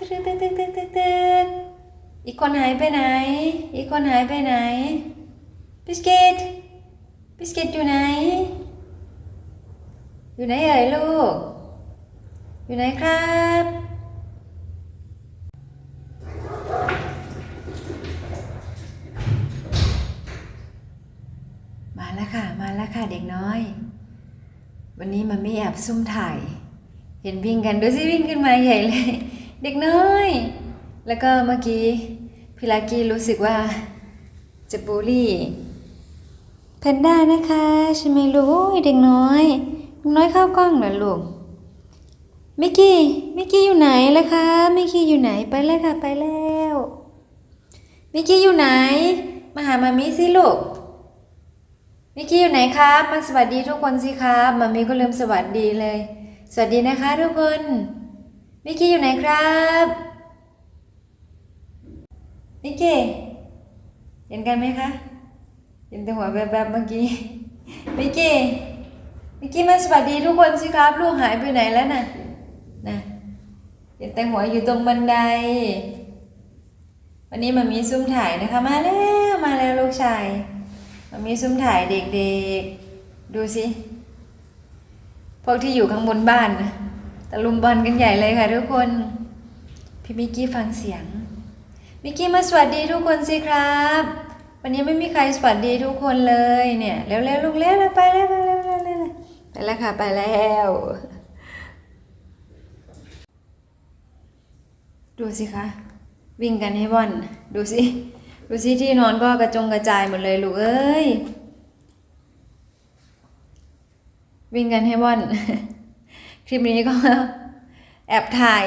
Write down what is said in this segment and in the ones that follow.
ตึ๊ดตึ๊ดตึ๊ดตึ๊ดตึ๊ดตึ๊ดอีกคนหายไปไหน อีกคนหายไปไหนบิสกิตบิสกิตอยู่ไหน อยู่ไหนเอ่ยลูก อยู่ไหนครับมาแล้วค่ะ มาแล้วค่ะเด็กน้อย วันนี้มันไม่แอบซุ่มถ่าย เห็นวิ่งกันดูสิวิ่งขึ้นมาใหญ่เลย เด็กน้อย แล้วก็เมื่อกี้พี่ลากี้รู้สึกว่าจะบูลลี่แพนด้านะคะใช่ไหมลูกเด็กน้อยเด็กน้อยเข้ากล้องเหรอลูกมิกกี้มิกกี้อยู่ไหนล่ะคะมิกกี้อยู่ไหนไปแล้วค่ะไปแล้วมิกกี้อยู่ไหน มาหามามิสิลูกมิกกี้อยู่ไหนครับมาสวัสดีทุกคนสิครับมามีก็ลืมสวัสดีเลย สวัสดีนะคะทุกคน มิกกี้อยู่ไหนครับมิกกี้เห็นกันไหมคะเห็นแต่หัวแบบๆเมื่อกี้มิกกี้มิกกี้มาสวัสดีทุกคนสิครับลูกหายไปไหนแล้วน่ะนะเห็นแต่หัวอยู่ตรงบันได วันนี้มามีซุ่มถ่ายนะคะ มาแล้วมาแล้วลูกชายมันมีซุ้มถ่ายเด็กๆดูสิพวกที่อยู่ข้างบนบ้านนะ ตะลุมบอลกันใหญ่เลยค่ะทุกคน พี่มิกกี้ฟังเสียง มิกกี้มาสวัสดีทุกคนสิครับ วันนี้ไม่มีใครสวัสดีทุกคนเลยเนี่ยเร็วๆลูกเร็วๆไปแล้วไปแล้วไปแล้วไปแล้วค่ะไปแล้วดูสิคะ วิ่งกันให้ว่อน ดูสิ ดูสิที่นอนก็กระจงกระจายหมดเลยลูกเอ้ย วิ่งกันให้ว่อน คลิปนี้ก็แอบถ่าย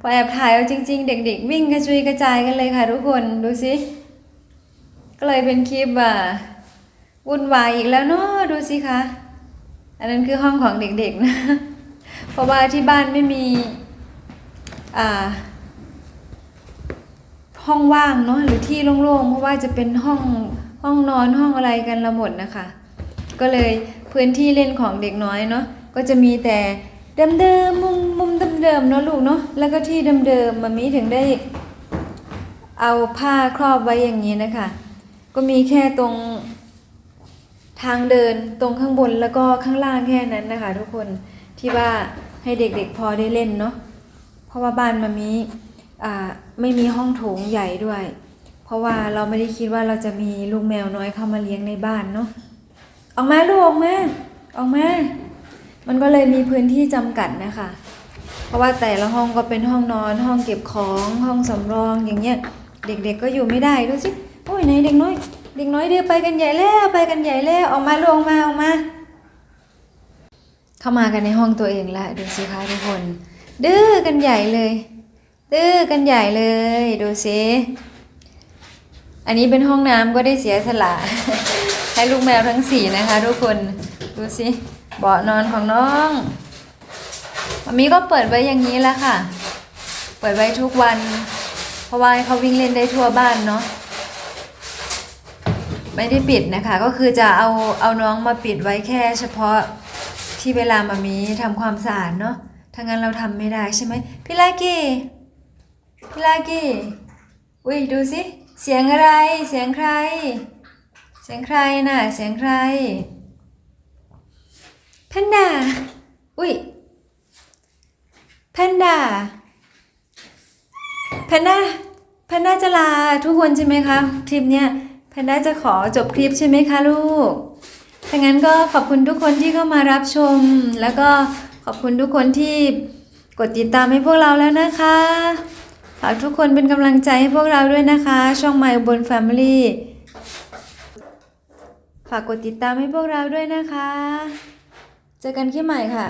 พอแอบถ่ายเอาจริง ๆ เด็ก ๆ วิ่งกระจุยกระจายกันเลยค่ะทุกคนดูสิก็เลยเป็นคลิปอะวุ่นวายอีกแล้วเนาะดูสิคะอันนั้นคือห้องของเด็กๆนะเพราะว่าที่บ้านไม่มีอ่าห้องว่างเนาะหรือที่โล่งๆเพราะว่าจะเป็นห้องห้องนอนห้องอะไรกันละหมดนะคะ ก็เลยพื้นที่เล่นของเด็กน้อยเนาะก็จะมีแต่ เดิมๆมุมมุมเดิมๆเนาะลูกเนาะแล้วก็ที่เดิมๆมันมีถึงได้ เอาผ้าครอบไว้อย่างนี้นะคะ ก็มีแค่ตรงทางเดินตรงข้างบนแล้วก็ข้างล่างแค่นั้นนะคะ ทุกคนที่ว่าให้เด็กๆพอได้เล่นเนาะเพราะว่าบ้านมันมีอ่าไม่มีห้องโถงใหญ่ด้วย เพราะว่าเราไม่ได้คิดว่าเราจะมีลูกแมวน้อยเข้ามาเลี้ยงในบ้านเนาะออกมาลูกออกมาออกมา มันก็เลยมีพื้นที่จำกัดนะคะ เพราะว่าแต่ละห้องก็เป็นห้องนอน ห้องเก็บของห้องสำรองอย่างเงี้ย เด็กๆก็อยู่ไม่ได้ดูสิโอ้ยไหนเด็กน้อย เด็กน้อยเดือไปกันใหญ่แล้วไปกันใหญ่แล้วออกมาลูกออกมาออกมา เข้ามากันในห้องตัวเองละดูสิคะทุกคน ดื้อกันใหญ่เลยตื้อกันใหญ่เลยดูสิอันนี้เป็นห้องน้ำก็ได้เสียสละให้ลูกแมวทั้งสี่นะคะ ทุกคนดูสิ เบาะนอนของน้องมามีก็เปิดไว้อย่างนี้แหละค่ะ เปิดไว้ทุกวัน เพราะว่าเขาวิ่งเล่นได้ทั่วบ้านเนาะไม่ได้ปิดนะคะ ก็คือจะเอาเอาน้องมาปิดไว้แค่เฉพาะที่เวลามามีทำความสะอาดเนาะถ้างั้นเราทำไม่ได้ใช่ไหมพี่ลากี้พี่ลากี้อุ้ยดูสิเสียงอะไร เสียงใคร เสียงใครน่ะ เสียงใคร แพนด้า อุ้ย แพนด้า แพนด้า แพนด้าจะลาทุกคนใช่ไหมคะ คลิปเนี้ย แพนด้าจะขอจบคลิปใช่ไหมคะลูกถ้างั้นก็ขอบคุณทุกคนที่เข้ามารับชม แล้วก็ขอบคุณทุกคนที่กดติดตามให้พวกเราแล้วนะคะฝากทุกคนเป็นกำลังใจให้พวกเราด้วยนะคะ ช่อง My บน Family ฝากกดติดตามให้พวกเราด้วยนะคะ เจอกันคลิปใหม่ค่ะ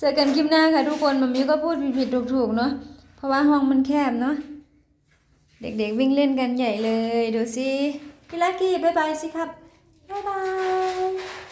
เจอกันคลิปหน้าค่ะทุกคนมัมมี่ก็พูดผิดๆถูกๆเนาะ เพราะว่าห้องมันแคบเนาะ เด็กๆวิ่งเล่นกันใหญ่เลย ดูสิพี่ลักกี้บ๊ายบายสิครับบ๊ายบาย